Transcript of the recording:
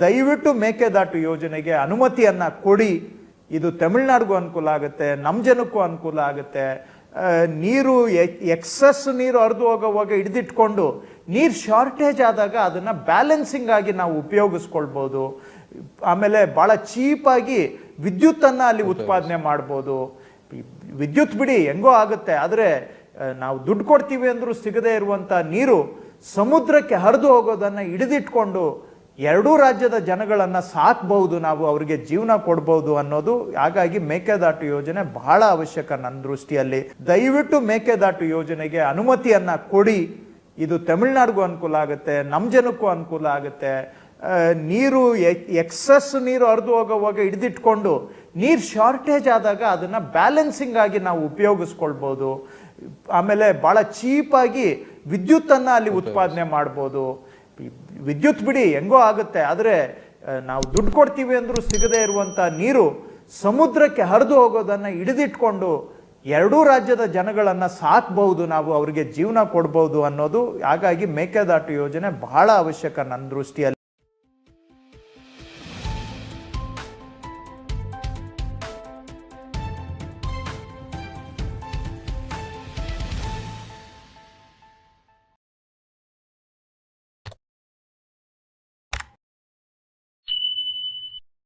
ದಯವಿಟ್ಟು ಮೇಕೆದಾಟು ಯೋಜನೆಗೆ ಅನುಮತಿಯನ್ನ ಕೊಡಿ. ಇದು ತಮಿಳ್ನಾಡಿಗೂ ಅನುಕೂಲ ಆಗುತ್ತೆ ನಮ್ಮ ಜನಕ್ಕೂ ಅನುಕೂಲ ಆಗುತ್ತೆ. ನೀರು ಎಕ್ಸಸ್ ನೀರು ಹರಿದು ಹೋಗೋವಾಗ ಹಿಡಿದಿಟ್ಕೊಂಡು ನೀರು ಶಾರ್ಟೇಜ್ ಆದಾಗ ಅದನ್ನ ಬ್ಯಾಲೆನ್ಸಿಂಗ್ ಆಗಿ ನಾವು ಉಪಯೋಗಿಸ್ಕೊಳ್ಬೋದು. ಆಮೇಲೆ ಬಹಳ ಚೀಪಾಗಿ ವಿದ್ಯುತ್ತನ್ನು ಅಲ್ಲಿ ಉತ್ಪಾದನೆ ಮಾಡ್ಬೋದು. ವಿದ್ಯುತ್ ಬಿಡಿ ಹೆಂಗೋ ಆಗುತ್ತೆ. ಆದರೆ ನಾವು ದುಡ್ಡು ಕೊಡ್ತೀವಿ ಅಂದ್ರೂ ಸಿಗದೇ ಇರುವಂತ ನೀರು ಸಮುದ್ರಕ್ಕೆ ಹರಿದು ಹೋಗೋದನ್ನ ಹಿಡಿದಿಟ್ಕೊಂಡು ಎರಡೂ ರಾಜ್ಯದ ಜನಗಳನ್ನು ಸಾಕ್ಬಹುದು ನಾವು ಅವರಿಗೆ ಜೀವನ ಕೊಡ್ಬೋದು ಅನ್ನೋದು ಹಾಗಾಗಿ ಮೇಕೆದಾಟು ಯೋಜನೆ ಬಹಳ ಅವಶ್ಯಕ ನನ್ನ ದೃಷ್ಟಿಯಲ್ಲಿ. ದಯವಿಟ್ಟು ಮೇಕೆದಾಟು ಯೋಜನೆಗೆ ಅನುಮತಿಯನ್ನ ಕೊಡಿ. ಇದು ತಮಿಳ್ನಾಡಿಗೂ ಅನುಕೂಲ ಆಗುತ್ತೆ ನಮ್ಮ ಜನಕ್ಕೂ ಅನುಕೂಲ ಆಗುತ್ತೆ. ನೀರು ಎಕ್ಸಸ್ ನೀರು ಹರಿದು ಹೋಗುವಾಗ ಹಿಡಿದಿಟ್ಕೊಂಡು ನೀರು ಶಾರ್ಟೇಜ್ ಆದಾಗ ಅದನ್ನ ಬ್ಯಾಲೆನ್ಸಿಂಗ್ ಆಗಿ ನಾವು ಉಪಯೋಗಿಸ್ಕೊಳ್ಬೋದು ಆಮೇಲೆ ಬಹಳ ಚೀಪಾಗಿ ವಿದ್ಯುತ್ತನ್ನು ಅಲ್ಲಿ ಉತ್ಪಾದನೆ ಮಾಡ್ಬೋದು. ವಿದ್ಯುತ್ ಬಿಡಿ, ಹೆಂಗೋ ಆಗುತ್ತೆ. ಆದರೆ ನಾವು ದುಡ್ಡು ಕೊಡ್ತೀವಿ ಅಂದ್ರೂ ಸಿಗದೇ ಇರುವಂಥ ನೀರು ಸಮುದ್ರಕ್ಕೆ ಹರಿದು ಹೋಗೋದನ್ನ ಹಿಡಿದಿಟ್ಕೊಂಡು ಎರಡೂ ರಾಜ್ಯದ ಜನಗಳನ್ನ ಸಾಕ್ಬಹುದು, ನಾವು ಅವರಿಗೆ ಜೀವನ ಕೊಡ್ಬೋದು ಅನ್ನೋದು, ಹಾಗಾಗಿ ಮೇಕೆದಾಟು ಯೋಜನೆ ಬಹಳ ಅವಶ್ಯಕ ನನ್ನ ದೃಷ್ಟಿಯಲ್ಲಿ.